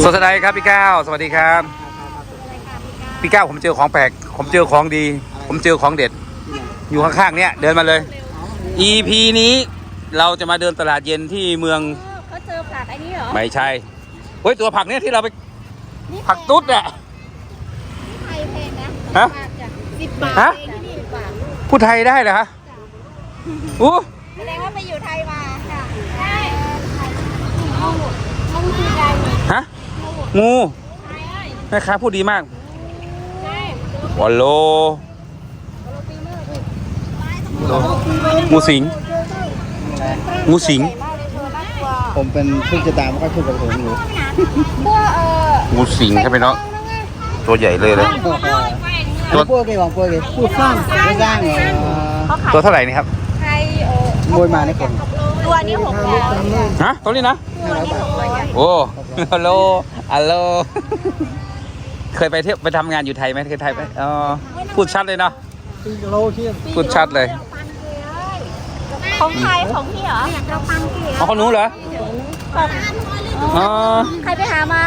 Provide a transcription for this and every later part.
สวัสดีครับพี่ก้าวสวัสดีครับ พี่ก้าวผมเจอของแปลก ผมเจอของดี ผมเจอของเด็ด อยู่ข้างๆเนี่ยเดินมาเลย EP นี้เราจะมาเดินตลาดเย็นที่เมืองเขาเจอผักไอ้นี่เหรอไม่ใช่เฮ้ยตัวผักเนี่ยที่เราไปผักตุ๊ดอะไทยแพงนะฮะสิบบาทฮะเองที่นี่สิบบาทพูดไทยได้เหรอฮะอู้แสดงว่าไปอยู่ไทยมาค่ะใช่งูงูคือใหญ่ฮะ งูแม่ค้าพูดดีมากใช่วอลโลงูสิง งูสิงใหญ่มากเลยเธอน่ากลัวผมเป็นผู้จัดการไม่ค่อยพูดกับผมอยู่พวกเอองูสิงครับพี่น้องตัวใหญ่เลยเลยตัวพวกเกี่ของพวกเกี่ผู้สร้างผู้สร้างเหรอเขาขายตัวเท่าไหร่นี่ครับไทยโอ้มวยมาในกล่องตัวนี้หกร้อยฮะตัวนี้นะตัวนี้หกร้อยโอ้ฮัลโหล ฮัลโหล เคยไปเที่ยวไปทำงานอยู่ไทยไหมเคยไทยไหมอ๋อพูดชัดเลยเนาะ ปีโลเที่ยงพูดชัดเลย ของไทยของพี่เหรอเราปังเกียอ๋อเขาหนูเหรออ๋อใครไปหามา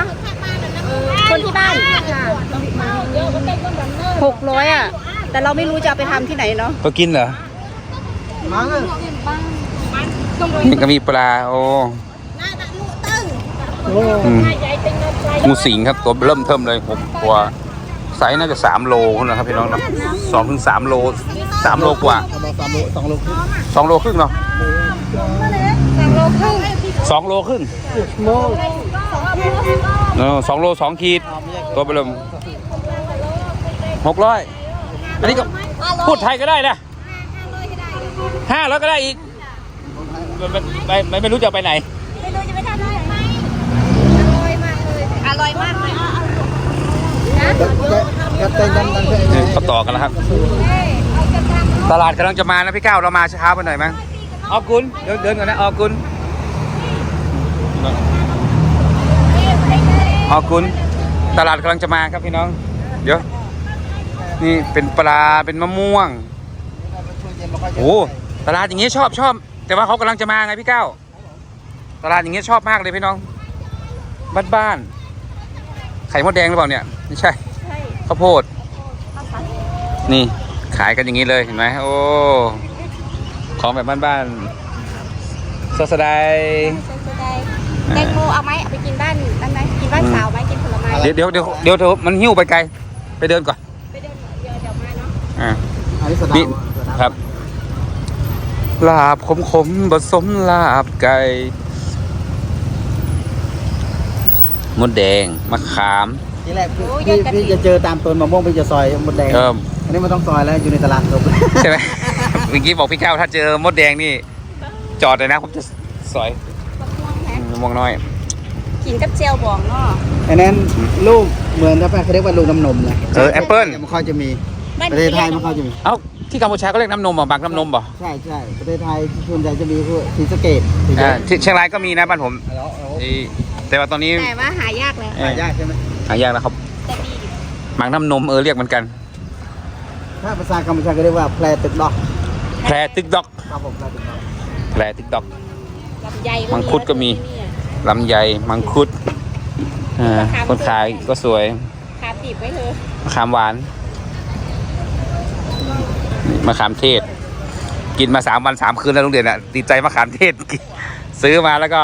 คนที่บ้านหกร้อยอะ แต่เราไม่รู้จะเอาไปทำที่ไหนเนาะก็กินเหรอ มาเลยนี่ก็มีปลา โอ้โอ้อืมงูสิงครับตัวเริ่มเทิมเลยหกตัวไซส์น่าจะสามโลนะครับพี่น้องเนาะสองถึงสามโลสามโลกว่าเอามาสามโลสองโลครึ่งสองโลครึ่งเนาะสองโลครึ่งสองโลครึ่งโลเออสองโลสองขีด ตัวเริ่มหกร้อยอันนี้ก็พูดไทยก็ได้นะห้าร้อยก็ได้อีกไม่ไม่ไม่ไม่รู้จะไปไหน ไม่รู้จะไปทำอะไรอร่อยมากเลยอร่อยมากเลยนะก็เต้นกันกันนี่เขาต่อกันแล้วครับ ตลาดกำลังจะมานะพี่ก้าวเรามาช้าไปหน่อยมั้งออกุลเดินเดินก่อนนะออกุลออกุลตลาดกำลังจะมาครับพี่น้อง เดี๋ยว นี่เป็นปลาเป็นมะม่วงโอ้ตลาดอย่างงี้ชอบชอบ แต่ว่าเขากำลังจะมาไงพี่ก้าวตลาดอย่างงี้ชอบมากเลยพี่น้อง บ้านบ้านๆไข่มดแดงหรือเปล่าเนี่ยไม่ใช่ใช่ข้าวโพดนี่ขายกันอย่างนี้เลยเห็นไหมโอ้ของแบบบ้านๆสดสดายแตงโมเอาไหมเอาไปกินบ้านนั่นไหมกินบ้านสาวไหมกินผลไม้เดี๋ยวเดี๋ยวเดี๋ยวเดี๋ยวเดี๋ยวมันหิ้วไปไกล ไปเดินก่อนไปเดินเดี๋ยวเดี๋ยวมาเนาะอ่า อันนี้สดานี่ ครับลาบขมขมๆผสมลาบไก่ มดแดง มะขาม ทีแรกพี่พี่จะเจอตามต้นมะม่วงพี่จะซอยมดแดงเอิ่มอันนี้มันต้องซอยแล้วอยู่ในตลาดสดใช่ไหม เมื่อกี้บอกพี่ก้าวถ้าเจอมดแดงนี่ จอดเลยนะผมจะสอยบักม่วงแฮะอืมมองน้อย กินกับเจลบองเนาะอันนั้นลูกเหมือนถ้าเขาเรียกว่าลูกน้ำนมนะเออแอปเปิ้ล มันค่อยจะมีบ้านประเทศไทยมันค่อยจะมี เอ้าที่กัมพูชาก็เรียกน้ำนมเหรอะบางน้ำนมเหรอใช่ใช่ประเทศไทยส่วนใหญ่จะมีพวกศรีสะเกดศรีสะเกอ่าษที่เชียงรายก็มีนะบ้านผมแล้วเอาที่ แต่ว่าตอนนี้แต่ว่าหายากแล้ว เอ่อหายากใช่ไหมหายากแล้วครับแต่ดีอยู่บางน้ำนมเออเรียกเหมือนกัน ถ้าภาษากัมพูชาก็เรียกว่าแพรตึกดอกแพรติ๊กดอกครับผมแพรตึกดอกแพรติ๊กดอก ลำไยมังคุดก็มีลำไยมังคุดอ่าคนขายก็สวยขาตีบไว้เลยมะขามหวานมะขามเทศ กินมาสามวันสามคืนแล้วลุงเด่นอะติดใจมะขามเทศซื้อมาแล้วก็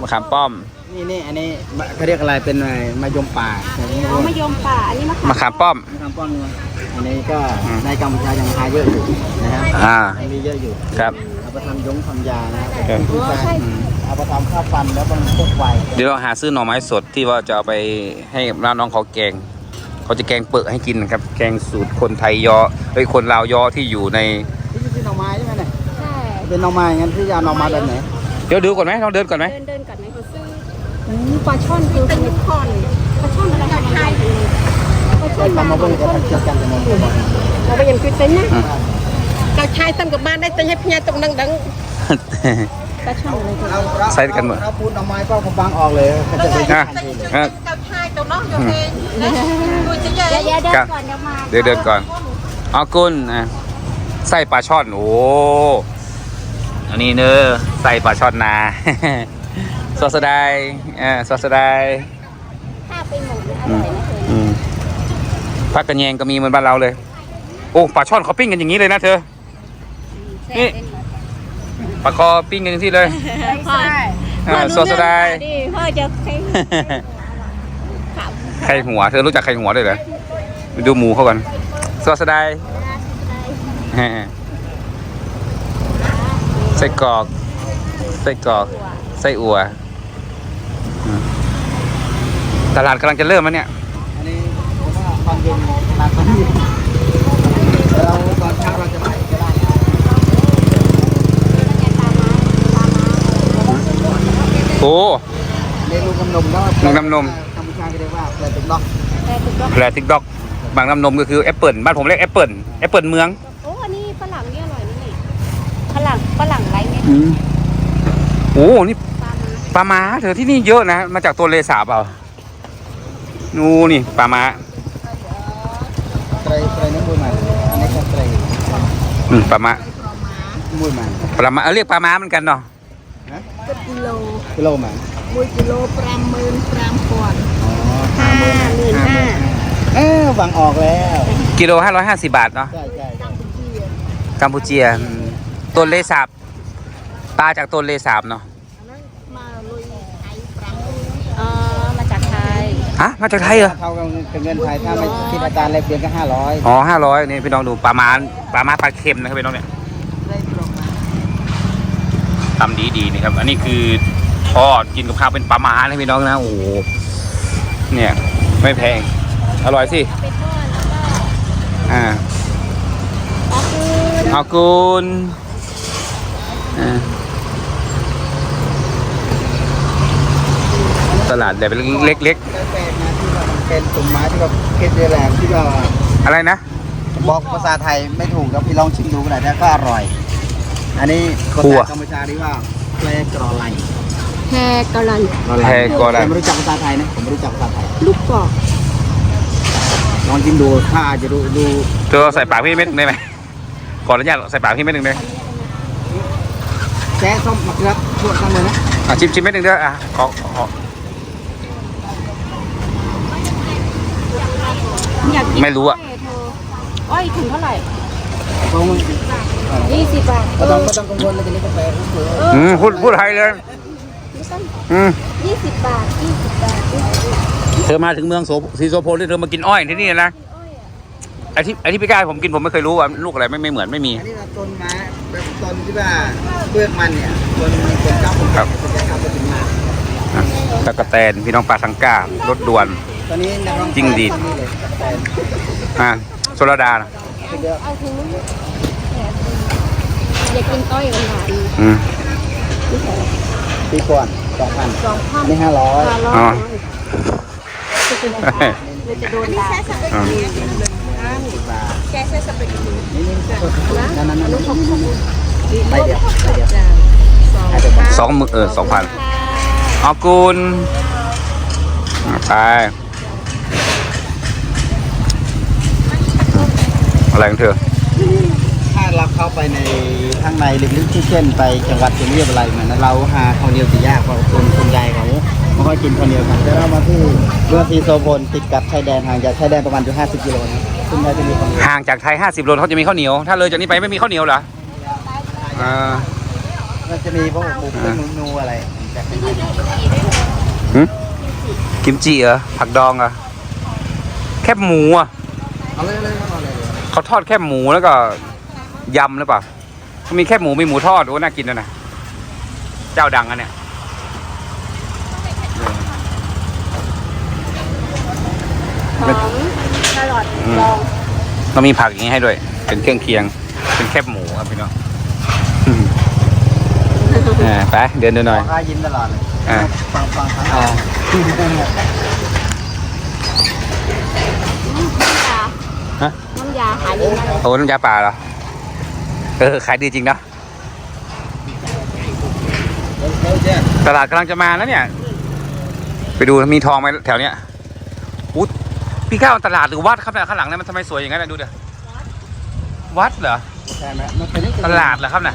มะขามป้อม นี่นี่อันนี้เขาเรียกอะไรเป็นอะไรมะยมป่าแต่ไม่อ๋อรู้มะยมป่า อันนี้มะมะขามป้อม มะขามป้อนนัวอันนี้ก็ในกัมพูชายังหาเยอะอยู่นะครับอ่ายังมีเยอะอยู่ครับเอาไปทำยงทำยานะครับครับที่ใช่เอาไปทำข้าวฟันแล้วมันพกไวเดี๋ยวเราหาซื้อหน่อไม้สดที่ว่าจะเอาไปให้น้าน้องเขาแกงเขาจะแกงเปิดให้กินนะครับ แกงสูตรคนไทยยอเฮ้ยคนลาวยอที่อยู่ในที่นี่คือหน่อไม้ใช่ไหมเนี่ยใช่เป็นหน่อไม้งั้นพี่จะเอาหน่อไม้แบบไหน เดี๋ยวดูก่อนไหมเราเดินก่อนไหมเดินเดินก่อนไหมเขาซื้อปลาช่อนคือเป็นคอนปลาช่อนอะไรไทยปลาช่อนมาเบิ่งก็ทำเกี่ยวกันกับนมเราไปยังคือเต้นนะอืมกาชายตั้งกับบ้านได้เต้นให้พญาตรงดังดังปลาช่อนอะไรกันใส่กันหมดเราพูดหน่อไม้ก็กำบังออกเลยก็จะเป็นะทันทีเลยอะกาชายตรงน้องอยู่เองดูจะใหญ่เดี๋ยวเดินก่อนเดี๋ยวมาเดี๋ยวเดินก่อนเอากุนอะไส้ปลาช่อนโอ้ อันนี้เนอะไส้ปลาช่อนนาสดสดายอ่าสดสดายถ้าเป็นหมูออืร่มอยนะเธออืมพักกันแยงก็มีเหมือนบ้านเราเลย โอ้ปลาช่อนเขาปิ้งกันอย่างนี้เลยนะเธอนี่ปลาคอปิ้งกันที่เลยใช่อ่าสดสดาย ดิพ่อจะใช้ขาวไข่หัว เธอรู้จักไข่หัวด้วยเหรอไปดูหมูเขาก่อนสดสดายฮะไส้กรอกไส้กรอกไส้อั่วอืมตลาดกำลังจะเริ่มแล้วเนี่ยอันนี้ผมว่าความเย็นตามความเย็นเราตอนเช้าเราจะไปก็ได้โอ้เรียนลูกน้ำนมแล้วลูกน้ำนมกัมพูชาก็เรียกว่าเปลือกตุ๊กดอกแต่ถูกต้องแพรทิกดอกบางน้ำนมก็คือแอปเปิลบ้านผมเรียกแอปเปิลแอปเปิลเมือง โอ้อันนี้ฝรั่งนี่อร่อยนี่ฝรั่งฝ รั่งไรเนี่ยโอ้นี่ปลามาปลาม้าเธอที่นี่เยอะนะ มาจากตัวเลสาบเปล่านูนี่ปลาม้าไตรไตรน้ำมูลมันอันนี้ก็ไตรอืมปลาม้ามูลมันปลาม้าเออเรียกปลาม้าเหมือนกันเนาะนะกิโลกิโลมันมุยกิโลปรามหมื่นปรามก่อนอ๋อห้าหมื่นห้าเออฟังออกแล้ว กิโลห้าร้อยห้าสิบาทเนาะใช่ใช่ใช่กัมพูเชียอืมตัวเลสาบปลาจากตัวเลสาบเนาะมาลุยไทยปรามอ๋อมาจากไทยฮะมาจากไทยเหรอเท่ากับเงินไทยถ้าไม่คิดอัตราแลกเปลี่ยนก็ห้าร้อยอ๋อห้าร้อยนี่พี่น้องดูปลาม้าปลาม้าปลาเค็มนะครับพี่น้องเนี่ยทำดีดีๆนี่ครับ อันนี้คือทอดกินกับข้าวเป็นปลาม้านะพี่น้องนะ โอ้โหเนี่ย ไม่แพง อร่อยสิไปทอดแล้วก็อ่าอ๋อคือขอบคุณอ่า ลาดแบบเล็กแปลกนะที่ว่ามันเป็นตุ่มไม้ที่ว่าเค็มเรียแรงที่ว่าๆ อะไรนะ บอกภาษาไทยไม่ถูกครับพี่ลองชิมดูก็ได้แต่ก็อร่อย อันนี้ภาคั่ว ษากัมพูชาเรียกว่าแกลกรอไลแฮกะลันแพรกอไลผมไม่รู้จักภาษาไทยนะผมไม่รู้จักภาษาไทยลูกกอกลองชิมดูถ้าอาจจะดูดูเธอใส่ปากพี่เม็ดหนึ่งได้ไหมขออนุญาตใส่ปากพี่เม็ดหนึ่งได้ไหมแซ่ส้มมะเขือพวกกันเลยนะอะชิมชิมเม็ดหนึ่งเด้ออะขอขออ ยากกินไม่รู้อะยเธอ้อยถุงเท่าไหร่เพราะมันยี่สิบบาทไม่ต้องไม่ต้องกังวลเลยทีนี้ก็แปลรู้เลยเอออืมพูดพูดไทยเลย อืมยี่สิบบาทยี่สิบบาทยี่สิบบาทเธอมาถึงเมืองโสศรีโสพลที่เธอมากินอ้อยที่นี่นะอ้อยอะไอ้ที่ไอ้ที่พี่กายผมกินผมไม่เคยรู้ว่าลูกอะไรไม่ไม่เหมือนไม่มี อันนี้เราต้นไม้แบบต้นที่ว่าเปลือกมันเนี่ยต้นต้นเก้าผมครับต้นเก้าเป็นมาอะตะกะแตนพี่น้องปลาสังการถด่วน ตอนนี้นักร้องจิ้งหรีดนี่เลยแต่ อ่าโซลดานะเยอะอาถุงอยากกินอ้อยหวานอืมๆนี่ใส่อะไรปีก่อนสองพันสองพันนี่ห้าร้อยอ๋อจะเป็นอะไรจะโดนด่าอืมบาทแค่ใช้สเปรย์นี่นั่นนั่นนั่นลูกของผมไปเดียวไปเดียวสองหมือเออสองพันเอากุลอะไป อะไรของเธอ ถ้าเราเข้าไปในข้างในลึกๆที่เช่นไปจังหวัดจะเรียบอะไรเหมือนเราหาข้าวเหนียวสียากเพราะคนคนใหญ่เขาไม่ค่อยกินข้าวเหนียวกันแต่เรามาที่เรือซีโซโพนติดกับชายแดนห่างจากชายแดนประมาณอยู่50กิโลนะซึ่งเราจะมีข้าวเหนียวห่างจากไทย 50โลเขาจะมีข้าวเหนียว ถ้าเลยจากนี้ไปไม่มีข้าวเหนียวเหรออ่ามันจะมีพวกหมูปิ้งหมูนูอะไรแต่เป็นหึกิมจิเหรอผักดองเหรอแคบหมูอะ เอาเลยเลยเอาเลย เขาทอดแคบหมูแล้วก็ยำหรือเปล่ามีแคบหมูมีหมูทอดโอ้น่ากินนะนะเจ้าดังอันเนี่ยหอมแครอทอืมลองต้องมีผักอย่างนี้ให้ด้วย เป็นเครื่องเคียง เป็นแคบหมูครับพี่น้องอืมอ่าไปเดินดูหน่อยข้ายิ้มตลอดเลยอ่า ฟังฟังฟังอ่า น้ำยาฮะน้ำยาขายดีมากเลยโอ้น้ำยาป่าเหรอ เออ ขายดีจริงเนอะเร็วเจ้ตลาดกำลังจะมาแล้วเนี่ย ไปดูมีทองไหมแถวเนี้ยอู้พี่ข้าวตลาดหรือวัดครับเนี่ยข้างหลังเนี่ยมันทำไมสวยอย่างนั้นนะดูเดี๋ยววัดเหรอ ใช่ไหมมันเป็นตลาดเหรอครับน่ะ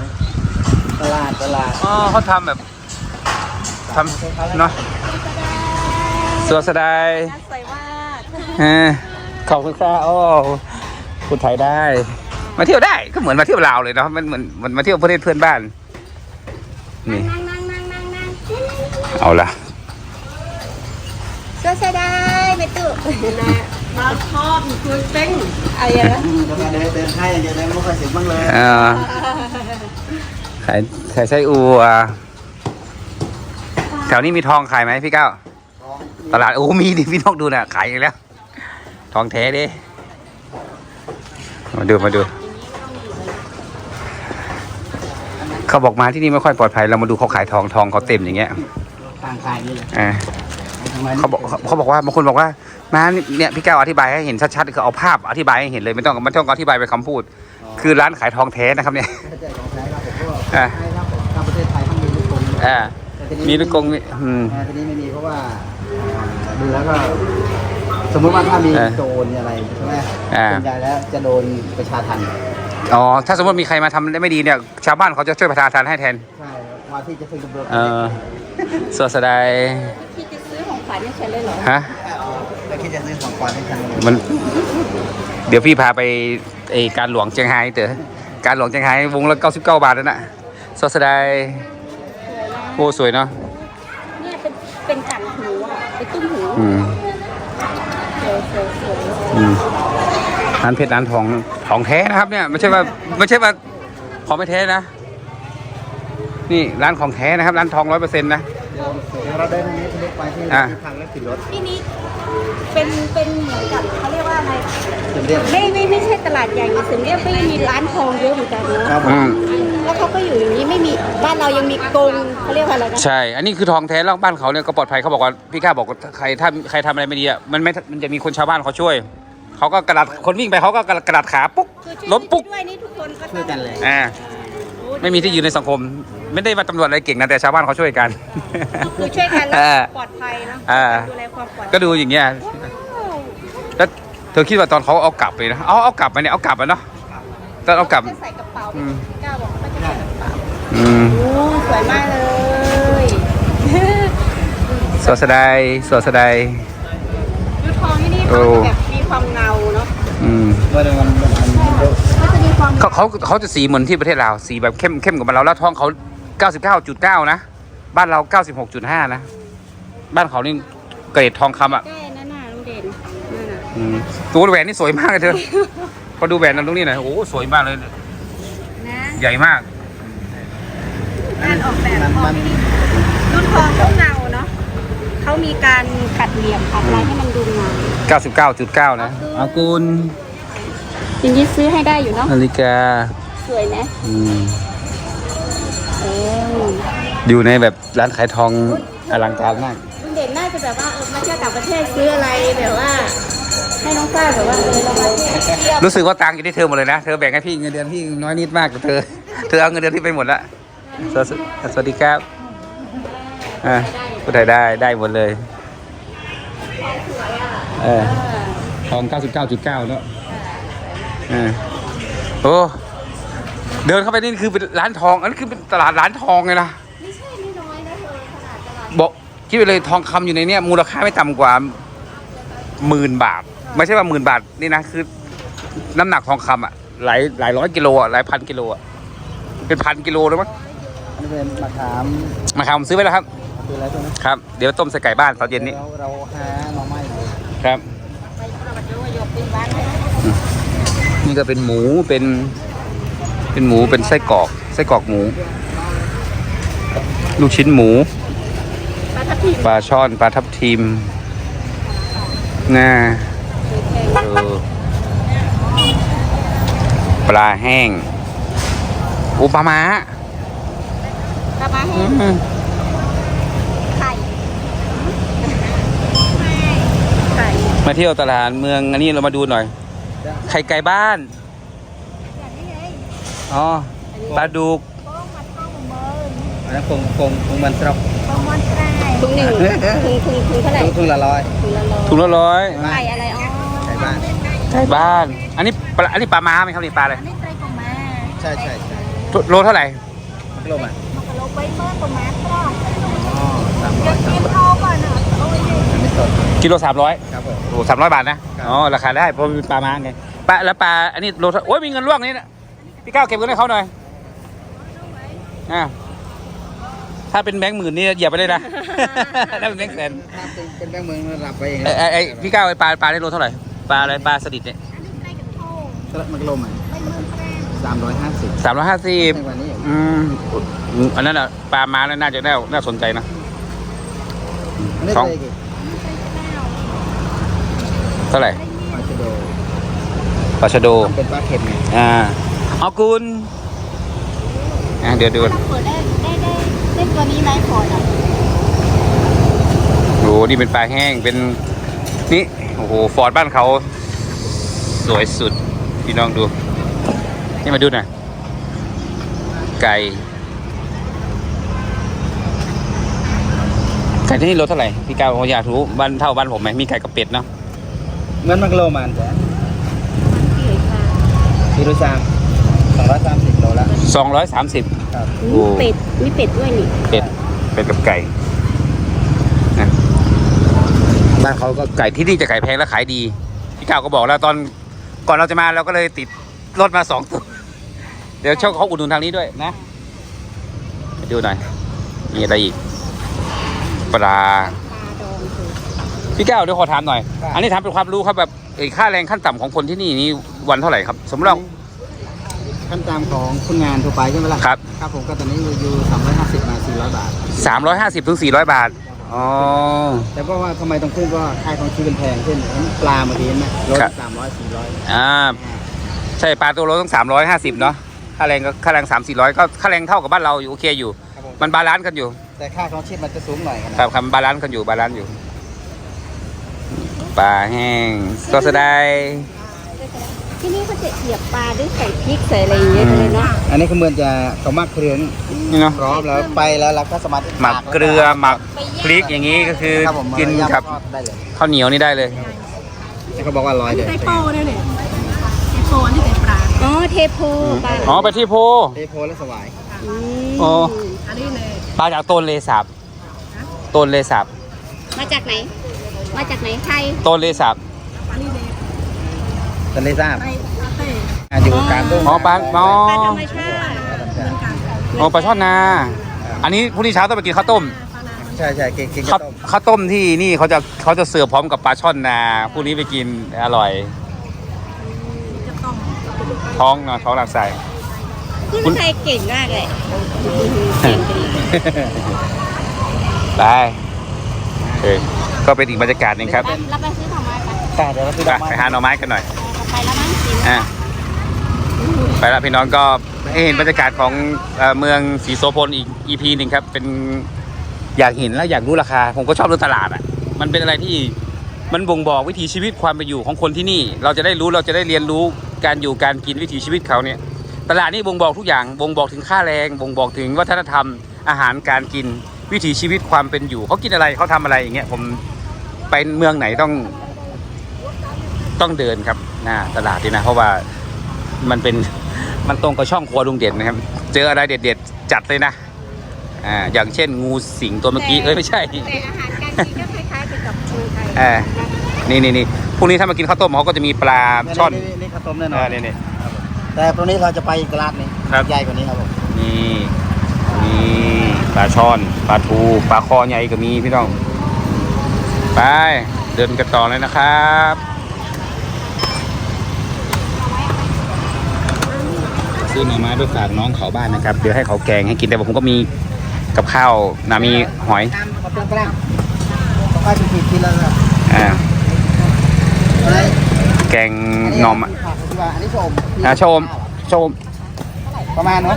ตลาดตลาดอ๋อเขาทำแบบทำเนาะสวัสดีสวยมากเออขอบคุณครับโอ้ พูดไทยได้ มาเที่ยวได้ก็เหมือนมาเที่ยวลาวเลยเนาะมันเหมือนเหมันมาเที่ยวประเทศเพื่อนบ้านนี่นั่งนั่งนั่งนั่งนั่งเอาละก็ใช้ได้ไม่ตุนะมาชอบคือเต้งอะไรนะจะมาเดินเดินให้อย่างเดียวเลยไม่ค่อยถึงบ้างเลยเออขายขายไส้อัวแถวนี้มีทองขายไหมพี่เก้า ตลาดโอ้มีดิพี่นกดูน่ะขายอีกแล้ว ทองแท้ดิ มาดูมาดู เขาบอกมาที่นี่ไม่ค่อยปลอดภัยเรามาดูเขาขายทองทองเขาเต็มอย่างเงี้ยทางกายนี่เลยอ่าทำไมเขาบอกเขาบอกว่าบางคนบอกว่ามาเนี่ยพี่ก้าวอธิบายให้เห็นชัดๆคือเอาภาพอธิบายให้เห็นเลยไม่ต้องไม่ต้องอธิบายเป็นคำพูด คือร้านขายทองแท้นะครับเนี่ยถ้าใจของใช้ครับผมก็อ่าให้ครับผมทางประเทศไทยต้องมีลูกกลอ่าแต่ทีมีลูกกงมีอืมอ่าทีนี้ไม่มีเพราะว่าดูแล้วก็ สมมติว่าถ้ามีเออโจรอะไรใช่ไหมอ่า ส่วนใหญ่แล้วจะโดนประชาทันอ๋อถ้าสมมติมีใครมาทำได้ไม่ดีเนี่ย ชาวบ้านเขาจะช่วยประทานทานให้แทน ใช่ว่าที่จะพึ่งตำรวจเออสวัสดีที่จะซื้อของขวัญให้ฉันเลยเหรอ ฮะ แล้วคิดจะซื้อของขวัญให้ทันมัน เดี๋ยวพี่พาไปไอการหลวงเชียงไฮ้เต๋อการหลวงเชียงไฮ้วงละ99 บาทนั่นน่ะสวัสดีโอ้สวยเนาะ เนี่ยเป็นเป็นกังหูอะเป็นตุ้มหูอืม สวยสวยสวย อืมร้านเพชรร้านทองทองแท้นะครับเนี่ยไม่ใช่ว่าไม่ใช่ว่าของไม่แท้นะ นี่ร้านของแท้นะครับ ร้านทองร้อยเปอร์เซ็นต์นะ เดี๋ยวเดี๋ยวเราเดินตรงนี้ทะลุไปที่อะ ที่ทางแล้วขึ้นรถที่นี้เป็นเป็นเหมือนกับเขาเรียกว่าอะไรจะเรียกไม่ไม่ไม่ใช่ตลาดใหญ่ในถึงเรียกไม่มีร้านทองเยอะเหมือนกันครัเนาะบผมอืมแล้วเขาก็อยู่อย่างนี้ไม่มีบ้านเรายังมีกรงเขาเรียกว่าอะไรนะใช่ อันนี้คือทองแท้แล้วบ้านเขาเนี่ยก็ปลอดภัยเขาบอกว่าพี่ข้าบอกว่าใครถ้าใครทำอะไรไม่ดีอะมันไม่มันจะมีคนชาวบ้านเขาช่วยเขาก็กระดาษคนวิ่งไปเขาก็กระดาษกระดาษขาปุ๊บคือช่วยล้มปุ๊บด้วยนี่ทุกคนก็ช่วยกันเลยอ่าไม่มีที่ยืนในสังคม ไม่ได้ว่าตำรวจอะไรเก่งนะแต่ชาวบ้านเขาช่วยกัน คือช่วยกันแล้วอ่าปลอดภัยเนาะอ่าดูแลความปลอดภัยก็ดูอย่างเงี้ยแล้วเธอคิดว่าตอนเขาเอากลับไปนะเอาเอากลับมาเนี่ยเอากลับมาเนาะตอนเอากลับ จะใส่กระเป๋าอืม กล้าบอกว่าจะใส่กระเป๋าอืมโอ้สวยมากเลยสวัสดีสวัสดีดูทองที่นี่โอ้เขาจะแบบมีความเงาเนาะอืมว่ามันมันมันมันเยอะเขาจะมีความเขาเขาเขาจะสีเหมือนที่ประเทศลาวสีแบบเข้มเข้มกว่าเราแล้วทองเขา 99.9 นะ บ้านเรา 96.5 นะ บ้านเขานี่เกรดทองคำอะแก้นั่นน่ะลุงเด่นนั่นน่ะอืมตัวแหวนนี่สวยมากเลยเธอพอดูแหวนนั้นตรงนี้หน่อยโอ้โหสวยมากเลย นะใหญ่มาก การออกแบบมันทอมังนที่นี่รุ่นทองเขาเงาเนาะเขามีการขัดเหลี่ยมขัดอะไรให้มันดูเงา99.9 นะอากุลจริงๆซื้อให้ได้อยู่เนาะนาฬิกาสวยนะอืมเออ อยู่ในแบบร้านขายทองอลังการมากลุงเด่นน่าจะแบบว่าเออมาเที่ยวต่างประเทศซื้ออะไรแบบว่า ให้น้องฝ้ายแบบว่าเออเรามาเที่ยวรู้สึกว่าตังค์อยู่ที่เธอหมดเลยนะ เธอแบ่งให้พี่เงินเดือนพี่น้อยนิดมากกว่าเธอ เธอเอาเงินเดือนพี่ไปหมดละสวัสดีสวัสดีครับ อ่าพูดไทยได้ได้หมดเลย เออทอง 99.9เนอะเออโอ้ เดินเข้าไปนี่คือเป็นร้านทอง อันนี้คือเป็นตลาดร้านทองเลยนะ ไม่ใช่น้อยๆนะเธอขนาดตลาดบอกคิดไปเลยทองคำอยู่ในเนี้ยมูลค่าไม่ต่ำกว่าหมื่นบาท ไม่ใช่ว่าหมื่นบาทนี่นะคือน้ำหนักทองคำอะหลายหลายร้อยกิโลอะหลายพันกิโลอะเป็นพันกิโลเลยมั้งอันนี้เป็นมะขามมาครับผมซื้อไว้แล้วครับคืออะไรตัวนี้ครับเดี๋ยวต้มใส่ไก่บ้านตอนเย็นนี้เราเราหาหน่อไม้เลยครับไปประวัติว่ายกเป็นบ้านให้นี่ก็เป็นหมูเป็น เป็นหมูเป็นไส้กรอกไส้กรอกหมู ลูกชิ้นหมูปลาทับทิมปลาช่อนปลาทับทิมน่าเออปลาแห้งอุปลามาปลามาอืแห้งมไข่ไข่มาเที่ยวตลาดเมืองอันนี้เรามาดูหน่อย ไข่ไก่บ้านอย่างนี้ไง อ๋อปลาดุกป้องมาเข้าเมินอันนั้นคงคงคงมันตรอกป้องมันไก่ถุงหนึ่งถุงถุงถุงเท่าไหร่ทุ่งละร้อยถุงละร้อยถุงละร้อยไก่อะไรอ๋อไก่บ้านไก่บ้าน อันนี้ปลาอันนี้ปลาม้าไหมครับนี่ปลาอะไรอันนี้ไตรของมาใช่ใช่ใช่โลเท่าไหร่มักลมอะมันก็ลงไปเมื่อประมาณก็อ๋อสามร้อยสามกินร้อยเอาก่อนอะเอาไว้ดิอันนี้สดกิโลสามร้อยครับผมโอ้สามร้อยบาทนะครับอ๋อ ราคาได้เพราะมันเป็นปลามาไง ปลาแล้วปลา อันนี้โลเท่าโอ้ยมีเงินล่วงนี่นะ พี่ก้าวเก็บเงินให้เขาหน่อยอ่าถ้าเป็นแบงค์หมื่นนี่เหยียบไปเลยนะ ถ้าเป็นแบงค์แสนถ้าเป็นเป็นแบงค์เมืองมันรับไปเองไอ้ไอ้ไอ้พี่ก้าวไอ้ปลาปลาได้โลเท่าไหร่ปลาอะไรปลาสลิดเนี่ยมันลมอะสามร้อยห้าสิบสามร้อยห้าสิบในวันนี้อืมอันนั้นอะปลามาแล้วน่าจะน่าน่าสนใจนะอันนี้สองเลยกี่เท่าไหร่ปลาชะโดปลาชะโดเป็นปลาเค็มไงอ่า เอากุลอะเดี๋ยวดูเปิดได้ได้ได้เล่นตัวนี้ไหมพอร์ตอะโอ้นี่เป็นปลาแห้งเป็นนี่โอ้โหฟอร์ดบ้านเขา สวยสุดพี่น้องดู นี่มาดูหน่อยไก่ไก่ที่นี่รสเท่าไหร่พี่ก้าวผมอยากรู้บ้านเท่าบ้านผมไหมมีไก่กับเป็ดเนาะเงินมันโลมันจ้ะเก๋ค่ะกิโลสาม สองร้อยสามสิบโลละสองร้อยสามสิบครับโอ้เป็ดมีเป็ดด้วยนี่เป็ดเป็ดกับไก่นะบ้านเขาก็ไก่ที่นี่จะไก่แพงและขายดีพี่ก้าวก็บอกแล้วตอนก่อนเราจะมาเราก็เลยติดรถมาสองตัวเดี๋ยวเช่าเขาอุดหนุนทางนี้ด้วยนะไปดูหน่อยมีอะไรอีกปลาปลาดองคือพี่ก้าวเดี๋ยวขอถามหน่อย อันนี้ถามเป็นความรู้ครับแบบเอ้ยค่าแรงขั้นต่ำของคนที่นี่นี่วันเท่าไหร่ครับสมมติเรา ขั้นตามของคนงานทั่วไปใช่ไหมล่ะครับ ครับผมก็ตอนนี้อยู่สามร้อยห้าสิบมาสี่ร้อยบาทสามร้อยห้าสิบถึงสี่ร้อยบาท อ๋อ แต่เพราะว่าทำไมต้องขึ้นก็ค่าของชีพเป็นแพงขึ้นปลาเมื่อกี้เห็นไหมรถครับ สามร้อยสี่ร้อยอ่า ใช่ ปลาตัวโลต้องสามร้อยห้าสิบเนาะ ค่าแรงก็ค่าแรงสามสี่ร้อยก็ค่าแรงเท่ากับบ้านเราอยู่โอเคอยู่ ครับผมมันบาลานซ์กันอยู่ แต่ค่าของชีพมันจะสูงหน่อยกันนะ ครับครับบาลานซ์กันอยู่บาลานซ์อยู่ ปลาแห้งก็จะได้ ที่นี่เขาจะเสียบปลาด้วยใส่พริกใส่อะไรอย่างเงี้ยเลยเนาะอันนี้คือเหมือนจะเขามักเครื่องนี่เนาะพร้อมแล้วไปแล้วเราก็สามารถหมักเกลือหมักพริกอย่างนี้ก็คือครับผมกินกับทอดได้เลยข้าวเหนียวนี่ได้เลยแต่เขาบอกว่าร้อยเลยไอโปเนี่ยเนี่ยไอโปอันนี้เป็นปลาอ๋อเทโพปลาอ๋อไปที่โพ เทโพและสวายอืมอ๋อ อันนี้เลยปลาจากต้นเลสับต้นเลสับมาจากไหน มาจากไหนไทยต้นเลสับอันนี้เลย ทะเลสาบไอเต้อะอยู่กลางตุ้งอ๋อปลาอ๋อปลาธรรมชาติอ๋อปลาช่อนนา อันนี้พรุ่งนี้เช้าต้องไปกินข้าวต้มใช่ใช่เก่งเก่งข้าวต้มข้าวต้มที่นี่เขาจะเขาจะเสิร์ฟพร้อมกับปลาช่อนนาพรุ่งนี้ไปกินอร่อยจะต้มท้องเนาะท้องหลักใสคุณไทยเก่งมากเลยเก่งจริงได้เออก็เป็นอีกบรรยากาศหนึงครับเราไปซื้อของมากันแต่เดี๋ยวเราไปไปดอกไม้ไปหาหน่อไม้กันหน่อย ไปแล้วมั้งสิอะไปแล้วพี่น้องก็ให้เห็นบรรยากาศของเอ่อเมืองศรีโสพลอีก EP หนึ่งครับ เป็นอยากเห็นแล้วอยากรู้ราคา ผมก็ชอบเรื่องตลาดอะ มันเป็นอะไรที่มันบ่งบอกวิถีชีวิตความเป็นอยู่ของคนที่นี่ เราจะได้รู้เราจะได้เรียนรู้การอยู่การกินวิถีชีวิตเขาเนี่ย ตลาดนี่บ่งบอกทุกอย่างบ่งบอกถึงค่าแรงบ่งบอกถึงวัฒนธรรม อาหารการกินวิถีชีวิตความเป็นอยู่เขากินอะไรเขาทำอะไรอย่างเงี้ยผมไปเมืองไหนต้องต้องเดินครับ หน้าตลาดนี่นะ เพราะว่ามันเป็นมันตรงกับช่องครัวลุงเด่นนะครับ เจออะไรเด็ดๆจัดเลยนะอ่าอย่างเช่นงูสิงตัวเมื่อกี้เอ้ยไม่ใช่แต่อาหารการกินก็คล้ายๆกับเมืองไทยเออนี่นี่นี่พรุ่งนี้ถ้ามากินข้าวต้มเขาก็จะมีปลาช่อนนี่นี่ข้าวต้มแน่นเอออนนี่นี่แต่ตรงนี้เราจะไปอีกตลาดหนึงครับใหญ่กว่านี้ครับผมนี่นี่ปลาช่อนปลาทูปลาคอใหญ่ก็มีพี่น้องไปเดินกันต่อเลยนะครับ ซื้อหน่อไม้ไปฝากน้องเขาบ้านนะครับ เดี๋ยวให้เขาแกงให้กินแต่ว่าผมก็มีกับข้าวนามีหอยตามขอบคุณครับต้องไปเป็นผิดทีละครับอ่าอะไรแกงหน่อไม้ผักที่ว่าอันนี้ชมอ่าชมชม ประมาณเนาะ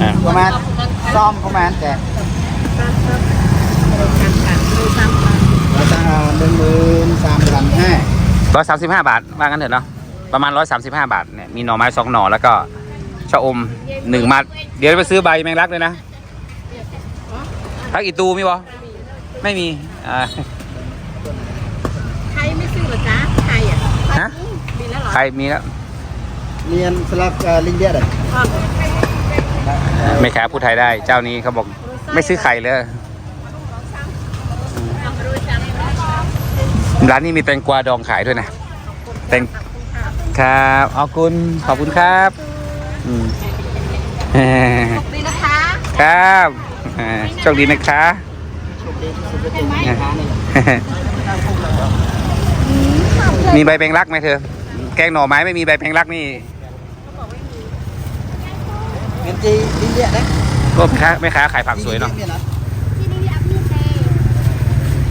อ่าประมาณซ่อมประมาณแต่เราจะเอาหนึ่งหมื่นสามพันห้าร้อยสามสิบห้าบาทว่างั้นเถอะเนาะ ประมาณร้อยสามสิบห้าบาทเนี่ยมีหน่อไม้สองหน่อแล้วก็ชะอมหนึ่งมัด เดี๋ยวไปซื้อใบแมงลักเลยนะพักอีตูมีบ่ไม่มีอ่าไทยไม่ซื้อเหรอจ๊ะไทยอะฮะมีแล้วเหรอใครมีแล้วเรียนสลับเอ่อลิงเดียดเลยอ๋อไม่ค้าพูดไทยได้ เจ้านี้เขาบอกโทรไม่ซื้อไข่เลยร้านนี้มีแตงกวาดองขายด้วยนะแตง ครับขอบคุณขอบคุณครับอืมดีนะคะครับอ่าโชคดีนะคะโชคดีที่สุดก็เจอแม่ค้านี่แหละมีใบแปลงรักไหมเธอ แกงหน่อไม้ไม่มีใบแปลงรักนี่เงินจีดีเยอะนะก็แม่ค้าแม่ค้าขายผักสวยเนาะที่นี่พี่อัพนี่เลย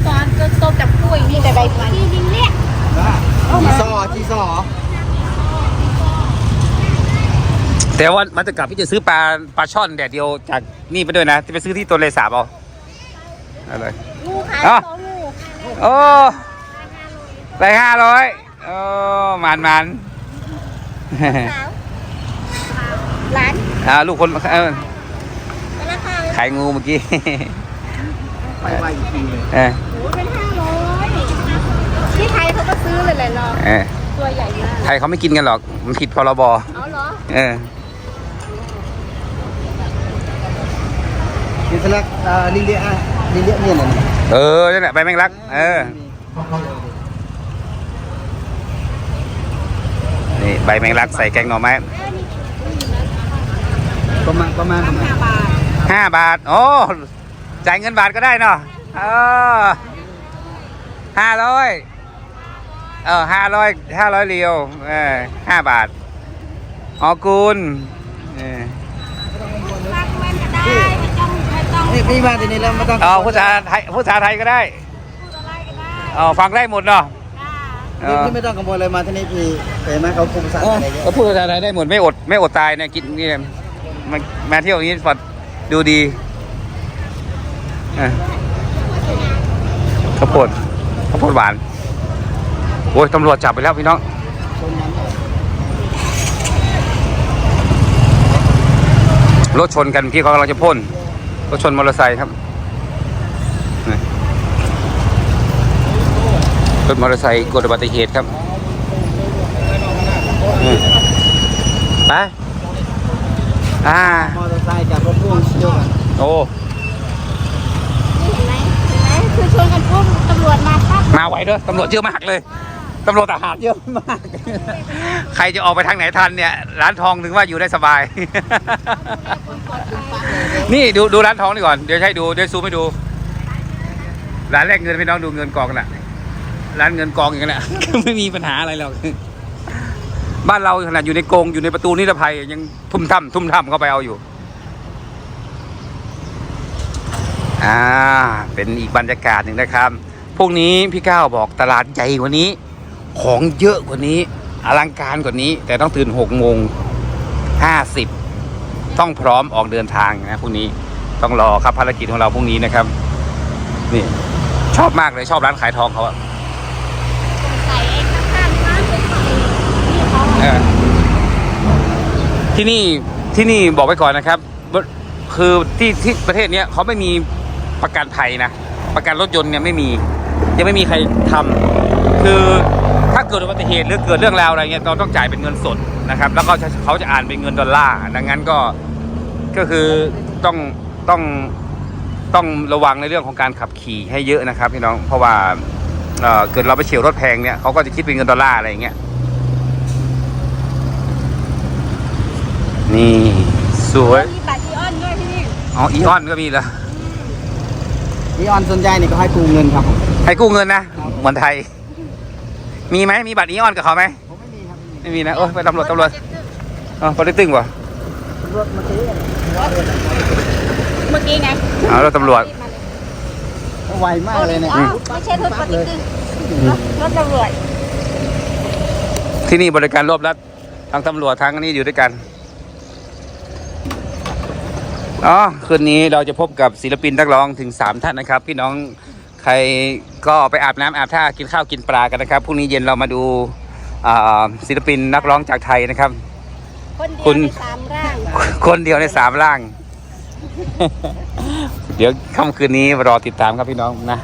ตอนจะต้มจับกล้วยนี่แต่ใบไม้ที่นี่เนี่ยว่าจีซอจีซอ แต่ว่ามันจะกลับพี่จะซื้อปลาปลาช่อนแดดเดียวจากนี่ไปด้วยนะที่ไปซื้อที่ตัวเลสาบเอาอะไรงูขายอะสองงูโอ้ไปห้าร้อยโอ้มันมันสาวร้านอ่าลูกคนเออราคาขายงูเมื่อกี้ไปไวอีกทีเลยเออโอ้เป็นห้าร้อยที่ไทยเขาก็ซื้อเลยแหละเนาะเออตัวใหญ่มากไทยเขาไม่กินกันหรอก มันผิดพรบเอาเหรอเออ สลักอ่าลิเลียอะลิเลียเนี่ยนะเออนั่นแหละใบแมงลัก เออ นี่ใบแมงลักใส่แกงหน่อไม้ประมาณประมาณประมาณห้าบาทห้าบาทโอ้ จ่ายเงินบาทก็ได้เนาะเออห้าร้อยเออห้าร้อยห้าร้อยเรียวเออห้าบาทอ๋อกุลเออ ฟังมันก็ได้ไม่ต้องไม่ต้อง นี่พี่มาที่นี่แล้วไม่ต้องเอาผู้ชาไทยผู้ชาไทยก็ได้พูดอะไรก็ได้เออฟังได้หมดเนาะค่ะเอนี่อพี่ไม่ต้องกังวลเลยมาที่นี่พี่เห็นไหมเขาคุมภาษาเอออะไรเยอะก็พูดภาษาไทยได้หมดไม่อดไม่อดตายเนี่ยกินนี่มามาเที่ยวอย่างนี้ฟอดดูดีเออข้าวโพดข้าวโพดหวานโอ้ยตำรวจจับไปแล้วพี่น้องชนนั้นรถชนกันพี่เขากำลังจะพ่น รถชนมอเตอร์ไซค์ครับนี่รถมอเตอร์ไซค์เกิดอุบัติเหตุครับนี่ไปอ่ามอเตอร์ไซค์กับรถพ่วงเดียวกันโอ้นี่เห็นไหมเห็นไหมคือชนกันปุ๊บตำรวจมาปั๊บมาไหวด้วยตำรวจเยอะมากเลย ตำรวจทหารเยอะมาก ใครจะออกไปทางไหนทันเนี่ย ร้านทองถึงว่าอยู่ได้สบาย นี่ดูดูร้านทองนี่ก่อน เดี๋ยวให้ดู เดี๋ยวซูมให้ดู ร้านแรกเงินพี่น้องดูเงินกองกันละร้านเงินกองอย่างนั้นแหละ ไม่มีปัญหาอะไรหรอก บ้านเราขนาดอยู่ในกรงอยู่ในประตูนิรภัยยังทุ่มถ้ำทุ่มถ้ำเข้าไปเอาอยู่ อ่า เป็นอีกบรรยากาศหนึ่งนะครับพวกนี้พี่ก้าวบอกตลาดใหญ่กว่านี้ ของเยอะกว่านี้ อลังการกว่านี้ แต่ต้องตื่นหกโมงห้าสิบต้องพร้อมออกเดินทางนะพรุ่งนี้ต้องรอครับภารกิจของเราพรุ่งนี้นะครับ นี่ ชอบมากเลยชอบร้านขายทองเขาอะใส่เองข้างๆร้านเป็นของนี่เขาเออที่นี่ที่นี่บอกไว้ก่อนนะครับว่าคือที่ที่ประเทศเนี้ยเขาไม่มีประกันภัยนะ ประกันรถยนต์เนี่ยไม่มี ยังไม่มีใครทำคือถ้า เกิดอุบัติเหตุหรือเกิดเรื่องราวอะไรเงี้ยเราต้องจ่ายเป็นเงินสดนะครับ แล้วก็จะเขาจะอ่านเป็นเงินดอลลาร์ดังนั้นก็ก็คือต้องต้องต้องระวังในเรื่องของการขับขี่ให้เยอะนะครับพี่น้องเพราะว่าเอ่อเกิดเราไปเฉียวรถแพงเนี่ยเขาก็จะคิดเป็นเงินดอลลาร์อะไรอย่างเงี้ยนี่สวยมีบัตรอีออนด้วยที่นี่อ๋ออีออนก็มีเหรอนี่ออนสนใจนี่ก็ให้กู้เงินครับผมให้กู้เงินนะเหมือนไทย มีไหมมีบัตรอีออนกับเขาไหมผมไม่มีครับไม่มีนะโอ้ยไปตำรวจตำรวจอ๋อพอได้ตึงวะตำรวจเมื่อกี้เมื่อกี้ไงเอาแล้วตำรวจไวมากเลยเนี่ยอ๋อไม่ใช่รถปฏิทินรถตำรวจที่นี่บริการรวบรัดทั้งตำรวจทั้งอันนี้อยู่ด้วยกันอ๋อคืนนี้เราจะพบกับศิลปินนักร้องถึง 3 ท่านนะครับ พี่น้อง ใครก็ไปอาบน้ำอาบท่ากินข้าวกินปลากันนะครับพรุ่งนี้เย็นเรามาดูอ่าศิลปินนักร้องจากไทยนะครับ คนเดีคุยวณในสามร่าง คนเดียวในสามร่าง เดี๋ยวค่ำคืนนี้รอติดตามครับพี่น้องนะ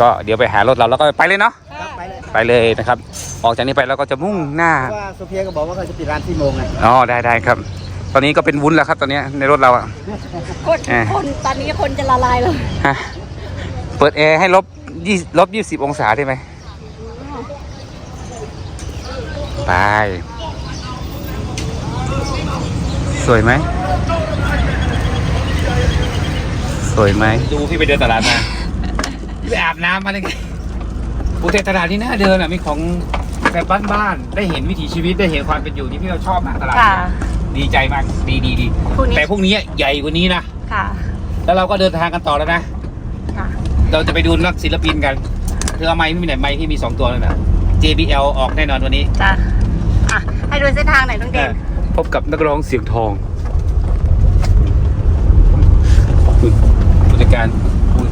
ก็เดี๋ยวไปหารถเราแล้วก็ไปเลยเนาะ ครับไปเลยไปเลยนะครับ ออกจากนี้ไปเราก็จะมุ่งหน้าเพราะว่าโซเฟียก็บอกว่าเขาจะปิดร้านที่โมงไงอ๋อ ได้ได้ครับไปตอนนี้ก็เป็นวุ้นแล้วครับ ตอนเนี้ยในรถเราอะ คนเออคน ตอนนี้คนจะละลายเลยฮะ เปิดแอร์ให้ลบยี่ลบยี่สิบองศาได้ไหมไป สวยไหม สวยไหม ดูพี่ไปเดินตลาดมา พี่ไปอาบน้ำมาเลยไงอุเทตลาดที่น่าเดินอะ มีของแบบบ้านๆ ได้เห็นวิถีชีวิต ได้เห็นความเป็นอยู่ที่พี่เราชอบมากตลาด ค่ะเนี่ยดีใจมาก ดีดีดี พรุ่งนี้ แต่พรุ่งนี้ใหญ่กว่านี้นะ ค่ะ แล้วเราก็เดินทางกันต่อแล้วนะค่ะ เราจะไปดูนักศิลปินกันเธอเอาไม้พี่มีไหนไม้ที่มีสองตัวเลยนะ JBL ออกแน่นอนวันนี้จ้ะอะให้ดูเส้นทางหน่อยน้องเด่นพบกับนักร้องเสียงทองผู้จัดการพูด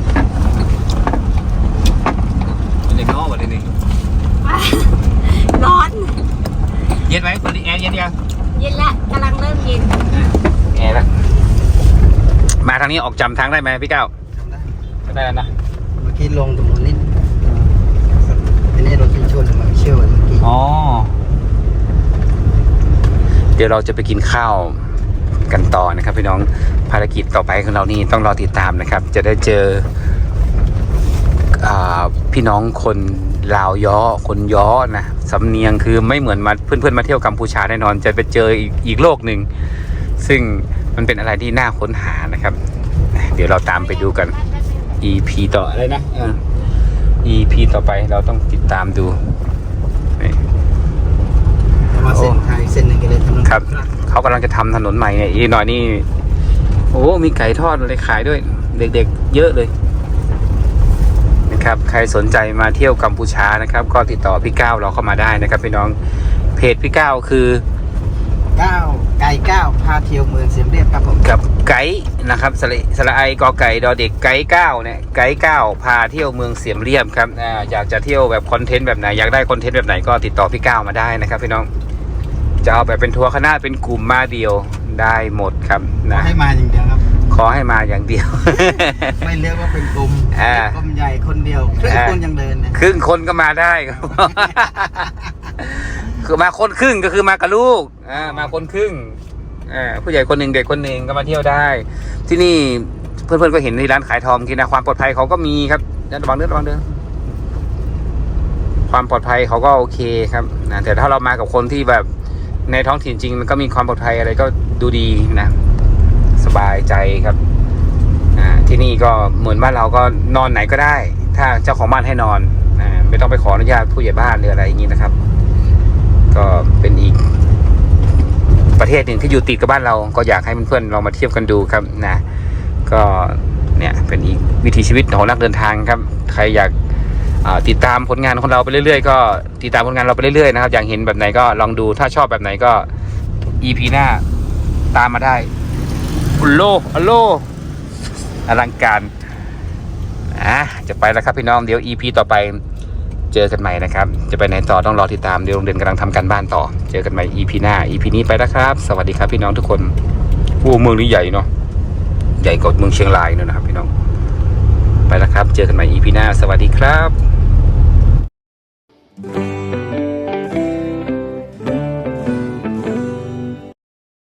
เป็นเด็กน้องวันนี้ร้อน เย็นไหมเปิดแอร์เย็นยังเย็นละกำลังเริ่มเย็นแอร์แล้วมาทางนี้ออกจำทางได้ไหมพี่ก้า วได้แล้วนะเมื่อกี้ลงตรงนู้นนิดอันนี้รถที่ชนมาเชี่ยวเมื่อกี้อ๋อ เดี๋ยวเราจะไปกินข้าวกันต่อนะครับพี่น้องภารกิจต่อไปของเรานี่ต้องรอติดตามนะครับ จะได้เจออาพี่น้องคนลาวย้อคนย้อนะสำเนียงคือไม่เหมือนมาเพื่อนๆมาเที่ยวกัมพูชาแน่นอน จะไปเจออีกอีกโลกหนึ่งซึ่งมันเป็นอะไรที่น่าค้นหานะครับ เดี๋ยวเราตามไปดูกัน EP ต่ออะไรนะอ่า EP ต่อไปเราต้องติดตามดูนี่มาเส้นทางอีกเส้นหนึ่งก็เลยถนนครับ เขากำลังจะทำถนนใหม่เนี่ยอีกหน่อยนี่ โอ้ มีไก่ทอดอะไรขายด้วย เด็กๆ เยอะเลยนะครับ ใครสนใจมาเที่ยวกัมพูชานะครับ ก็ติดต่อพี่ก้าวเราเข้ามาได้นะครับพี่น้อง เพจพี่ก้าวคือเก้า ไก่เก้าพาเที่ยวเมืองเสียมเรียบครับผมกับไกด์นะครับสระสระไอกอไก่ดอเด็กไกด์เก้าเนี่ยไกด์เก้าพาเที่ยวเมืองเสียมเรียบครับอ่าอยากจะเที่ยวแบบคอนเทนต์แบบไหนอยากได้คอนเทนต์แบบไหนก็ติดต่อพี่ก้าวมาได้นะครับพี่น้องจะเอาแบบเป็นทัวร์คณะเป็นกลุ่มมาเดียวได้หมดครับขอนะให้มาอย่างเดียวครับ ขอให้มาอย่างเดียว ไม่เลือกว่าเป็นกลุ่มอ่ากลุ่มใหญ่คนเดียวครึ่งอ่าคนยังเดินนะครึ่งคนก็มาได้ครับ คือมาคนครึ่งก็คือมากับลูกอ่ามาคนครึ่งอ่าผู้ใหญ่คนหนึ่งเด็กคนหนึ่งก็มาเที่ยวได้ ที่นี่เพื่อนๆก็เห็นในร้านขายทองกินนะความปลอดภัยเขาก็มีครับระวังเด้อระวังเด้อความปลอดภัยเขาก็โอเคครับนะแต่ถ้าเรามากับคนที่แบบในท้องถิ่นจริง มันก็มีความปลอดภัยอะไรก็ดูดีนะ สบายใจครับอ่าที่นี่ก็เหมือนบ้านเราก็นอนไหนก็ได้ ถ้าเจ้าของบ้านให้นอนอ่าไม่ต้องไปขออนุญาตผู้ใหญ่บ้านหรืออะไรอย่างนี้นะครับ ก็เป็นอีกประเทศหนึ่งที่อยู่ติดกับบ้านเรา ก็อยากให้เพื่อนๆลองมาเทียบกันดูครับนะก็เนี่ยเป็นอีกวิถีชีวิตของนักเดินทางครับ ใครอยากติดตามผลงานของเราไปเรื่อยๆ ก็ติดตามผลงานเราไปเรื่อยๆนะครับ อยากเห็นแบบไหนก็ลองดูถ้าชอบแบบไหนก็ EP หน้าตามมาได้อุลโลอัลโลอลังการอะจะไปแล้วครับพี่น้องเดี๋ยว EP ต่อไป เจอกันใหม่นะครับ จะไปไหนต่อต้องรอติดตามเดี๋ยวโรงเรียนกำลังทำการบ้านต่อ เจอกันใหม่ EP หน้า EP นี้ไปแล้วครับ สวัสดีครับพี่น้องทุกคนโอ้เมืองนี้ใหญ่เนาะใหญ่กว่าเมืองเชียงรายเนาะนะครับพี่น้อง ไปแล้วครับ เจอกันใหม่ EP หน้า สวัสดีครับ thank you